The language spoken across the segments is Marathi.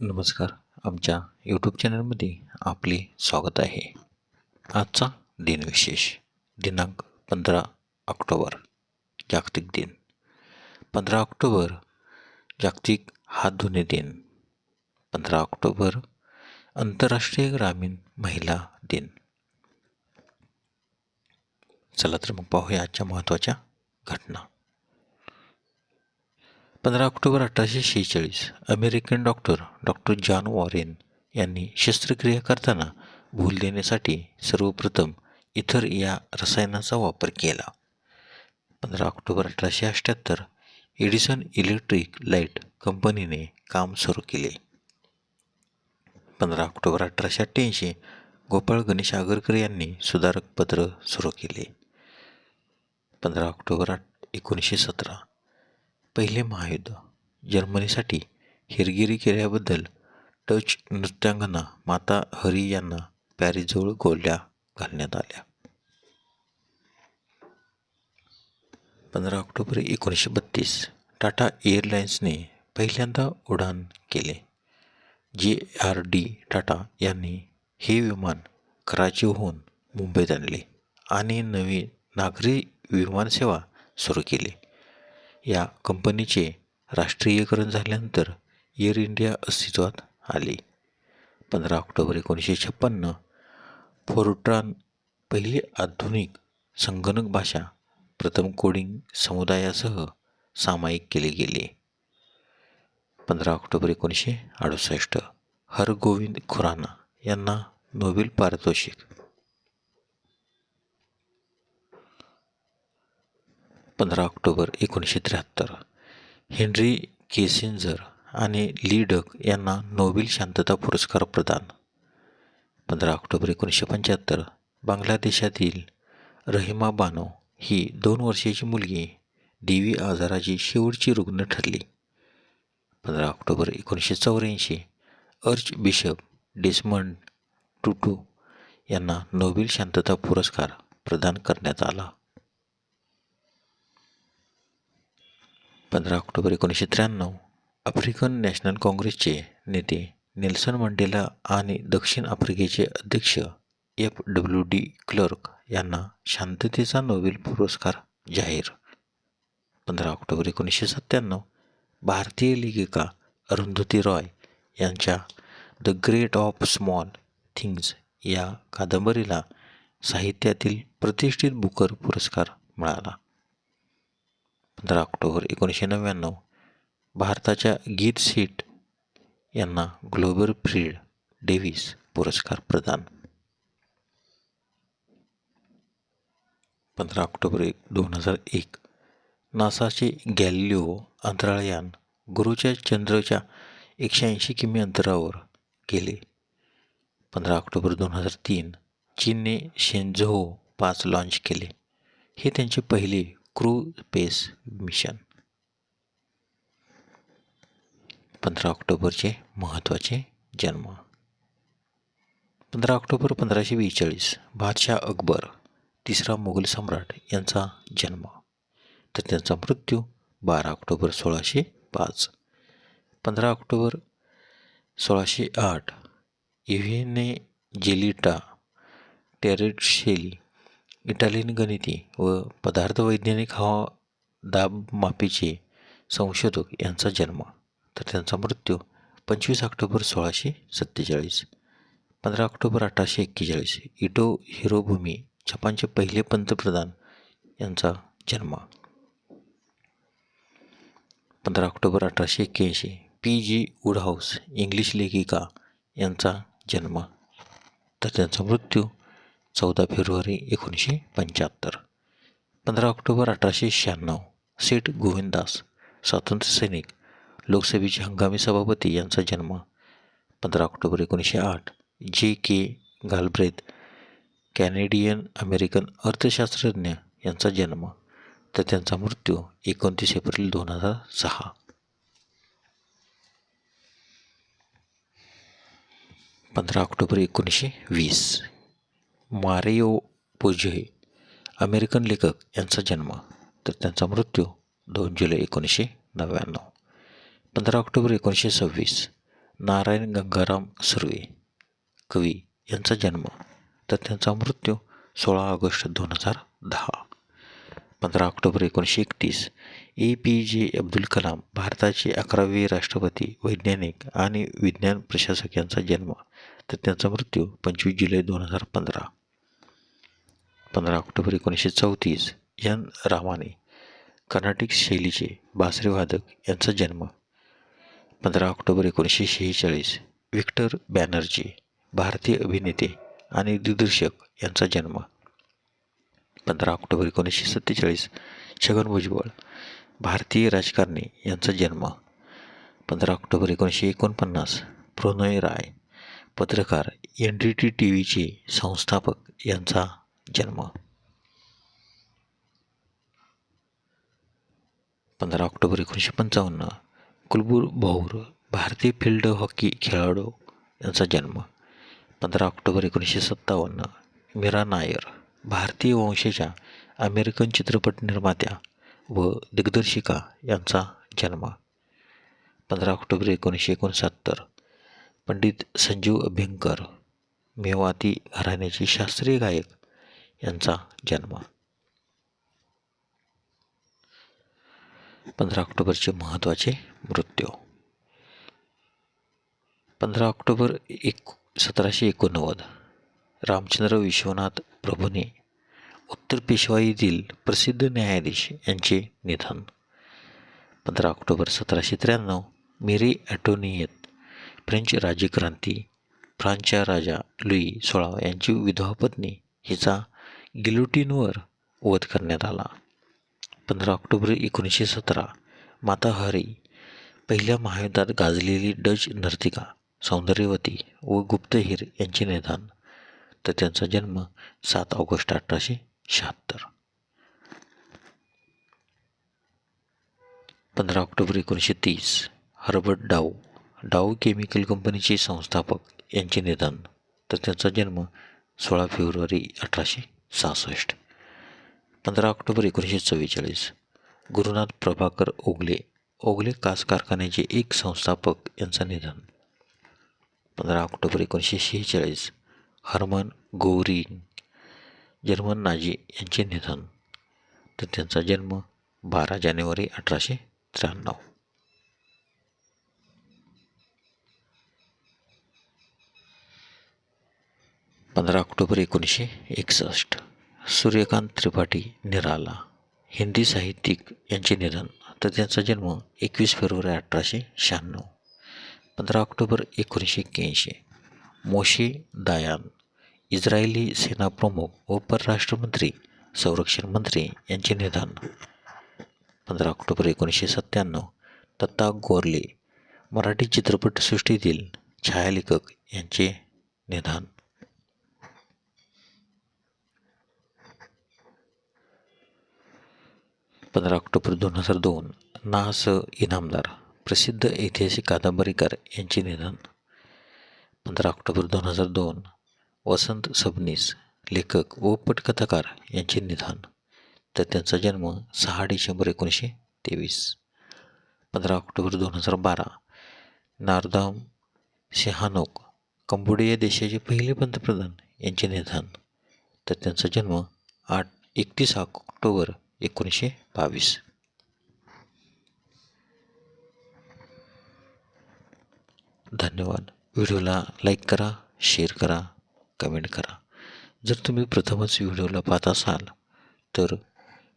नमस्कार. आमच्या यूट्यूब चॅनलमध्ये आपले स्वागत आहे. आजचा दिनविशेष दिनांक पंधरा ऑक्टोबर जागतिक दिन. पंधरा ऑक्टोबर जागतिक हात धुणे दिन. पंधरा ऑक्टोबर आंतरराष्ट्रीय ग्रामीण महिला दिन. चला तर मग पाहूया आजच्या महत्त्वाच्या घटना. पंधरा ऑक्टोबर अठराशे शेहेचाळीस. American doctor doctor John Warren यांनी शस्त्रक्रिया करताना भूल देण्यासाठी सर्वप्रथम इथर या रसायनाचा वापर केला. पंधरा ऑक्टोबर अठराशे अठ्ठ्याहत्तर एडिसन इलेक्ट्रिक लाइट कंपनीने काम सुरू केले. पंधरा ऑक्टोबर अठराशे अठ्ठ्याऐंशी गोपाळ गणेश आगरकर यांनी सुधारक पत्र सुरू केले. पंधरा ऑक्टोबर एकोणीसशे सतरा पहिले महायुद्ध. जर्मनीसाठी हेरगिरी केल्याबद्दल डच नृत्यांगना माता हरी यांना पॅरिसजवळ गोळ्या घालण्यात आल्या. पंधरा ऑक्टोबर एकोणीसशे बत्तीस टाटा एअरलाइन्सने पहिल्यांदा उड्डाण केले. जे आर डी टाटा यांनी हे विमान कराचीहून मुंबईत आणले आणि नवी नागरी विमानसेवा सुरू केली. या कंपनीचे राष्ट्रीयकरण झाल्यानंतर एअर इंडिया अस्तित्वात आली. पंधरा ऑक्टोबर एकोणीसशे छप्पन्न फोर्ट्रान पहिली आधुनिक संगणक भाषा प्रथम कोडिंग समुदायासह सामायिक केले गेले. पंधरा ऑक्टोबर एकोणीसशे अडुसष्ट हरगोविंद खुराना यांना नोबेल पारितोषिक पंधरा ऑक्टोबर एकोणीसशे त्र्याहत्तर. हेनरी केसिंजर आणि ली डक यांना नोबेल शांतता पुरस्कार प्रदान. पंधरा ऑक्टोबर एकोणीसशे पंच्याहत्तर बांगलादेशातील रहिमा बानो ही दोन वर्षाची मुलगी डी आजाराची शेवटची रुग्ण ठरली. पंधरा ऑक्टोबर एकोणीसशे चौऱ्याऐंशी अर्च बिशप डेस्मंड टुटू यांना नोबेल शांतता पुरस्कार प्रदान करण्यात आला. पंधरा ऑक्टोबर एकोणीसशे त्र्याण्णव आफ्रिकन नॅशनल काँग्रेसचे नेते नेल्सन मंडेला आणि दक्षिण आफ्रिकेचे अध्यक्ष एफ डब्ल्यू डी क्लर्क यांना शांततेचा नोबेल पुरस्कार जाहीर. पंधरा ऑक्टोबर एकोणीसशे सत्त्याण्णव भारतीय लेखिका अरुंधती रॉय यांच्या the great of small things या कादंबरीला साहित्यातील प्रतिष्ठित बुकर पुरस्कार मिळाला. पंधरा ऑक्टोबर एकोणीसशे नव्याण्णव. भारताच्या गीत सीट यांना ग्लोबल फ्रीड डेव्हिस पुरस्कार प्रदान. पंधरा ऑक्टोबर एक दोन हजार एक. नासाचे गॅलिओ अंतराळयान गुरुच्या चंद्रच्या एकशे ऐंशी किमी अंतरावर गेले. पंधरा ऑक्टोबर दोन हजार तीन चीनने शेंझो पाच लॉन्च केले. हे त्यांचे पहिले क्रू स्पेस मिशन. पंधरा ऑक्टोबरचे महत्त्वाचे जन्म. पंधरा ऑक्टोबर पंधराशे बेचाळीस बादशाह अकबर तिसरा मुघल सम्राट यांचा जन्म. तर त्यांचा मृत्यू बारा ऑक्टोबर सोळाशे पाच. पंधरा ऑक्टोबर सोळाशे आठ इव्हेने जेलिटा टेरेटशेली इटालियन गणिती व पदार्थवैज्ञानिक हवा दाब मापीचे संशोधक यांचा जन्म. तर त्यांचा मृत्यू पंचवीस ऑक्टोबर सोळाशे सत्तेचाळीस पंधरा ऑक्टोबर अठराशे एक्केचाळीस इटो हिरोभूमी जपानचे पहिले पंतप्रधान यांचा जन्म. पंधरा ऑक्टोबर अठराशे एक्क्याऐंशी पी जी वुडहाऊस इंग्लिश लेखिका यांचा जन्म. तर त्यांचा मृत्यू चौदा फेब्रुवारी एकोणीसशे पंच्याहत्तर. पंधरा ऑक्टोबर अठराशे शहाण्णव. सेठ गोविंदास स्वातंत्र्य सैनिक लोकसभेचे हंगामी सभापती यांचा जन्म. पंधरा ऑक्टोबर एकोणीसशे आठ. जे के गालब्रेथ कॅनेडियन अमेरिकन अर्थशास्त्रज्ञ यांचा जन्म. तर त्यांचा मृत्यू एकोणतीस एप्रिल दोन हजार सहा. पंधरा ऑक्टोबर एकोणीसशे वीस. मारिओ पुझे अमेरिकन लेखक यांचा जन्म. तर त्यांचा मृत्यू दोन जुलै एकोणीसशे नव्याण्णव. पंधरा ऑक्टोबर एकोणीसशे सव्वीस नारायण गंगाराम सुर्वे कवी यांचा जन्म. तर त्यांचा मृत्यू सोळा ऑगस्ट दोन हजार दहा. पंधरा ऑक्टोबर एकोणीसशे एकतीस ए पी जे अब्दुल कलाम भारताचे अकरावे राष्ट्रपती वैज्ञानिक आणि विज्ञान प्रशासक यांचा जन्म. तर त्यांचा मृत्यू पंचवीस जुलै दोन हजार पंधरा. पंधरा ऑक्टोबर एकोणीसशे चौतीस एन रामाने कर्नाटिक शैलीचे बासरी वादक यांचा जन्म. पंधरा ऑक्टोबर एकोणीसशे शेहेचाळीस विक्टर बॅनर्जी भारतीय अभिनेते आणि दिग्दर्शक यांचा जन्म. पंधरा ऑक्टोबर एकोणीसशे सत्तेचाळीस छगन भुजबळ भारतीय राजकारणी यांचा जन्म. पंधरा ऑक्टोबर एकोणीसशे एकोणपन्नास प्रणय राय पत्रकार एन डी टी टी व्हीचे संस्थापक यांचा जन्म। पंधरा ऑक्टोबर एकोणीसशे पंचावन्न कुलबूर भौर भारतीय फील्ड हॉकी खेळाडू यांचा जन्म. पंधरा ऑक्टोबर एकोणीसशे सत्तावन्न मीरा नायर भारतीय वंशाच्या अमेरिकन चित्रपट निर्मात्या व दिग्दर्शिका यांचा जन्म. पंधरा ऑक्टोबर एकोणीसशे एकोणसत्तर पंडित संजीव अभ्यंकर मेवाती घराण्याचे शास्त्रीय गायक यांचा जन्म. पंधरा ऑक्टोबरचे महत्त्वाचे मृत्यू. पंधरा ऑक्टोबर एक सतराशे एकोणनव्वद. रामचंद्र विश्वनाथ प्रभूने उत्तर पेशवाईतील प्रसिद्ध न्यायाधीश यांचे निधन. पंधरा ऑक्टोबर सतराशे त्र्याण्णव मेरी ॲटोनियत फ्रेंच राज्यक्रांती फ्रान्सच्या राजा लुई सोळावा यांची विधवा पत्नी हिचा गिलोटीनवर वध करण्यात आला. पंधरा ऑक्टोबर एकोणीसशे सतरा माता हरी पहिल्या महायुद्धात गाजलेली डच नर्तिका सौंदर्यवती व गुप्तहीर यांचे निधन. तर त्यांचा जन्म सात ऑगस्ट अठराशे शहात्तर. पंधरा ऑक्टोबर एकोणीसशे तीस हर्बर्ट डाऊ डाऊ केमिकल कंपनीचे संस्थापक यांचे निधन. तर त्यांचा जन्म सोळा फेब्रुवारी अठराशे सहासष्ट. पंधरा ऑक्टोबर एकोणीसशे चव्वेचाळीस. गुरुनाथ प्रभाकर ओगले. ओगले कास कारखान्याचे एक संस्थापक यांचं निधन. पंधरा ऑक्टोबर एकोणीसशे शेहेचाळीस. हरमन गोरिंग जर्मन नाजी यांचे निधन. तर त्यांचा जन्म बारा जानेवारी अठराशे त्र्याण्णव. पंधरा ऑक्टोबर एकोणीसशे एकसष्ट. सूर्यकांत त्रिपाठी निराला. हिंदी साहित्यिक यांचे निधन. तर त्यांचा जन्म एकवीस फेब्रुवारी अठराशे शहाण्णव. पंधरा ऑक्टोबर एकोणीसशे एक्क्याऐंशी. मोशे दायान. इस्रायली सेनाप्रमुख व परराष्ट्रमंत्री संरक्षण मंत्री यांचे निधन. पंधरा ऑक्टोबर एकोणीसशे सत्त्याण्णव. दत्ता गोरले. मराठी चित्रपटसृष्टीतील छायालेखक यांचे निधन. पंधरा ऑक्टोबर दोन हजार दोन ना स इनामदार प्रसिद्ध ऐतिहासिक कादंबरीकार यांचे निधन. पंधरा ऑक्टोबर दोन हजार दोन वसंत सबनीस लेखक व पटकथाकार यांचे निधन. तर त्यांचा जन्म सहा डिसेंबर एकोणीसशे तेवीस. पंधरा ऑक्टोबर दोन हजार बारा नारदाम सिहानोक कंबोडिया देशाचे पहिले पंतप्रधान यांचे निधन. तर त्यांचा जन्म आठ एकतीस ऑक्टोबर एकोणीसशे बावीस. धन्यवाद. व्हिडिओला लाईक करा शेअर करा कमेंट करा. जर तुम्ही प्रथमच व्हिडिओला पाहत असाल तर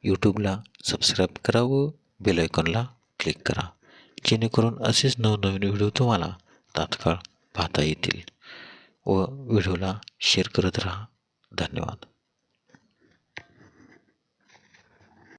यूट्यूबला सबस्क्राईब करा व बेलायकॉनला क्लिक करा. जेणेकरून असेच नवनवीन व्हिडिओ तुम्हाला तात्काळ पाहता येतील व व्हिडिओला शेअर करत राहा. धन्यवाद.